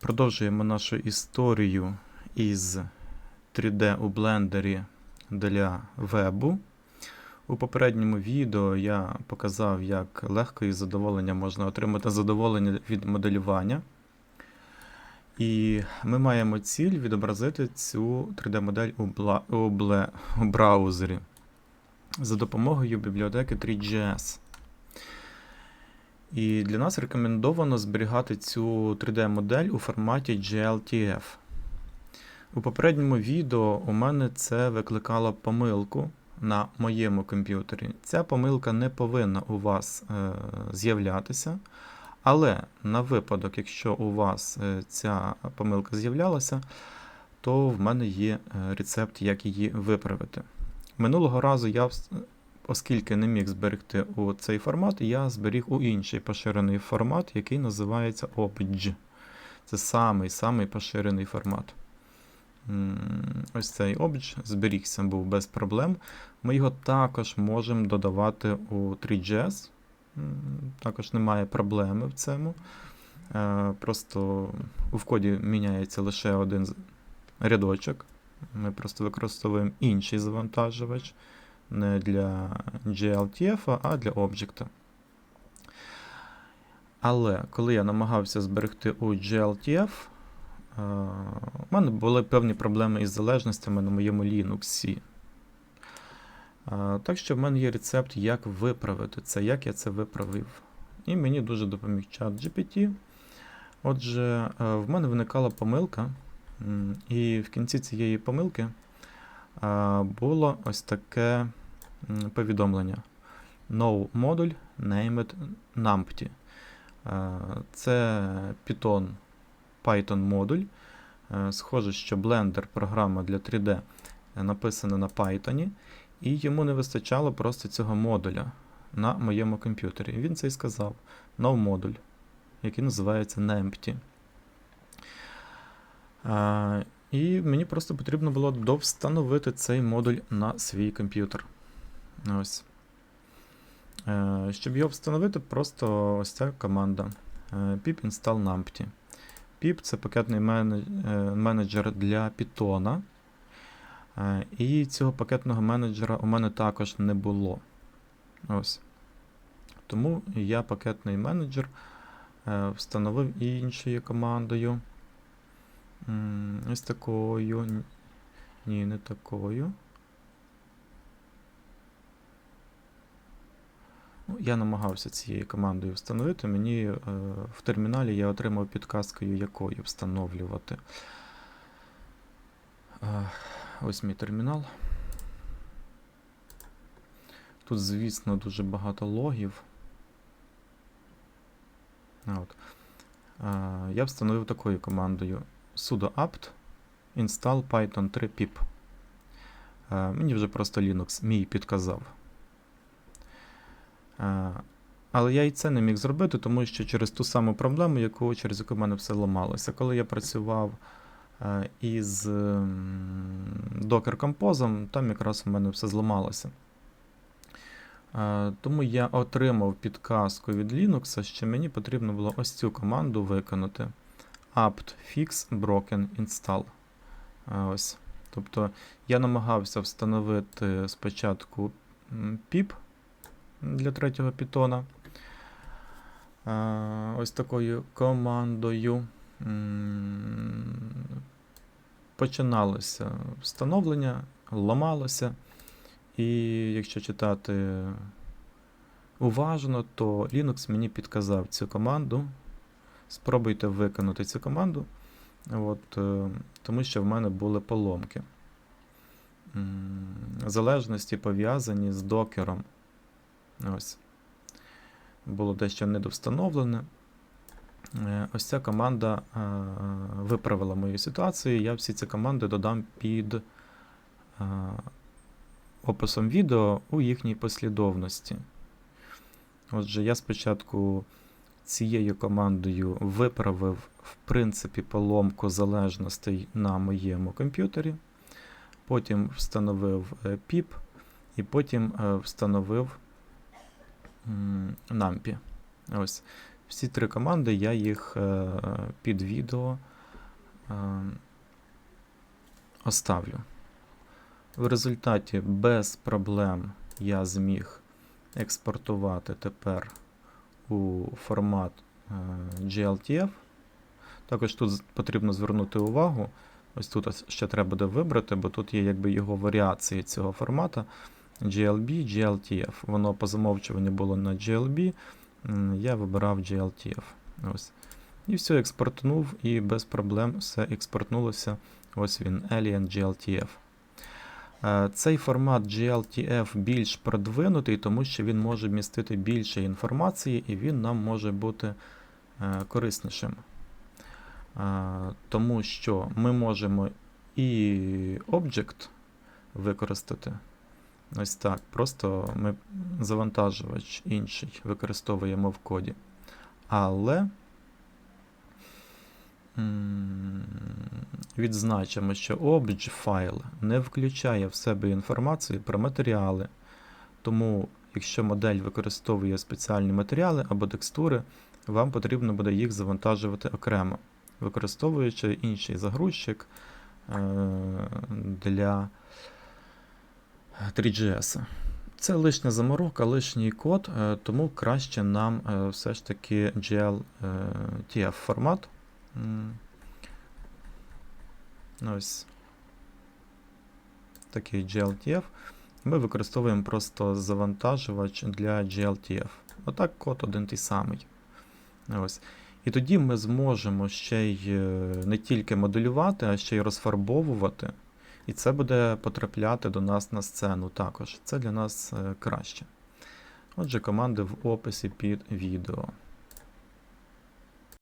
Продовжуємо нашу історію із 3D у блендері для вебу. У попередньому відео я показав, як легко і задоволення можна отримати задоволення від моделювання. І ми маємо ціль відобразити цю 3D-модель у, бла... у, бле... у браузері за допомогою бібліотеки 3GS. І для нас рекомендовано зберігати цю 3D-модель у форматі GLTF. У попередньому відео у мене це викликало помилку на моєму комп'ютері. Ця помилка не повинна у вас е, з'являтися. Але на випадок, якщо у вас е, ця помилка з'являлася, то в мене є е, рецепт, як її виправити. Минулого разу я, оскільки не міг зберегти у цей формат, я зберіг у інший поширений формат, який називається OBJ. Це самий самий поширений формат. Ось цей OBJ зберігся був без проблем. Ми його також можемо додавати у 3GS. Також немає проблеми в цьому. Е, Просто в коді міняється лише один рядочок. Ми просто використовуємо інший завантажувач не для GLTF, а для об'єкта. Але коли я намагався зберегти у GLTF, е, у мене були певні проблеми із залежностями на моєму Linux. Е, Так що в мене є рецепт, як виправити це, як я це виправив. І мені дуже допоміг чат GPT. Отже, е, в мене виникала помилка, і в кінці цієї помилки е, було ось таке повідомлення. No module named numpty. Е, Це Python, Python модуль. Е, Схоже, що Blender програма для 3D е, написана на Python, і йому не вистачало просто цього модуля на моєму комп'ютері. Він це і сказав. No модуль, який називається Nempty. І мені просто потрібно було довстановити цей модуль на свій комп'ютер. Ось. Е, Щоб його встановити, просто ось ця команда е, pip install numpty. Pip це пакетний е, менеджер для Python. Е, І цього пакетного менеджера у мене також не було. Ось. Тому я пакетний менеджер е, встановив іншою командою. Ось такою. Ні, не такою. Я намагався цією командою встановити. Мені е, в терміналі я отримав підказкою, якою встановлювати. Е, ось мій термінал. Тут, звісно, дуже багато логів. От. Е, я встановив такою командою sudo apt install python 3 pip. Мені вже просто Linux мій підказав. Але я і це не міг зробити, тому що через ту саму проблему, яку, через яку в мене все ламалося. Коли я працював е, із Docker Compose, там якраз у мене все зламалося. Е, Тому я отримав підказку від Linux, що мені потрібно було ось цю команду виконати. apt fix broken install. Е, Ось. Тобто я намагався встановити спочатку pip для третього питона. Е, Ось такою командою. Починалося встановлення, ламалося. І якщо читати уважно, то Linux мені підказав цю команду. Спробуйте виконати цю команду, от, е, тому що в мене були поломки. Залежності пов'язані з докером. Ось. Було дещо недовстановлене. Е, Ось ця команда е, виправила мою ситуацію. Я всі ці команди додам під е, описом відео у їхній послідовності. Отже, я спочатку цією командою виправив, в принципі, поломку залежностей на моєму комп'ютері. Потім встановив е, pip, і потім е, встановив NumPy. Ось. Всі три команди я їх е, під відео е, оставлю. В результаті без проблем я зміг експортувати тепер у формат е, GLTF. Також тут потрібно звернути увагу. Ось тут ще треба буде вибрати, бо тут є якби його варіації цього формату. GLB, GLTF. Воно по замовчуванню було на GLB. Я вибирав GLTF. Ось. І все експортнув, і без проблем все експортнулося. Ось він, Alien GLTF. Е, Цей формат GLTF більш продвинутий, тому що він може містити більше інформації і він нам може бути е, кориснішим. Е, Тому що ми можемо і Object використати. Ось так. Просто ми завантажувач інший використовуємо в коді. Але відзначимо, що obj файл не включає в себе інформацію про матеріали. Тому, якщо модель використовує спеціальні матеріали або текстури, вам потрібно буде їх завантажувати окремо, використовуючи інший загрузчик е, для 3GS. Це лишня заморока, лишній код, е, тому краще нам е, все ж таки GLTF формат. Ось такий GLTF. Ми використовуємо просто завантажувач для GLTF. Отак код один той самий. Ось. І тоді ми зможемо ще й е, не тільки моделювати, а ще й розфарбовувати. І це буде потрапляти до нас на сцену також. Це для нас е, краще. Отже, команди в описі під відео.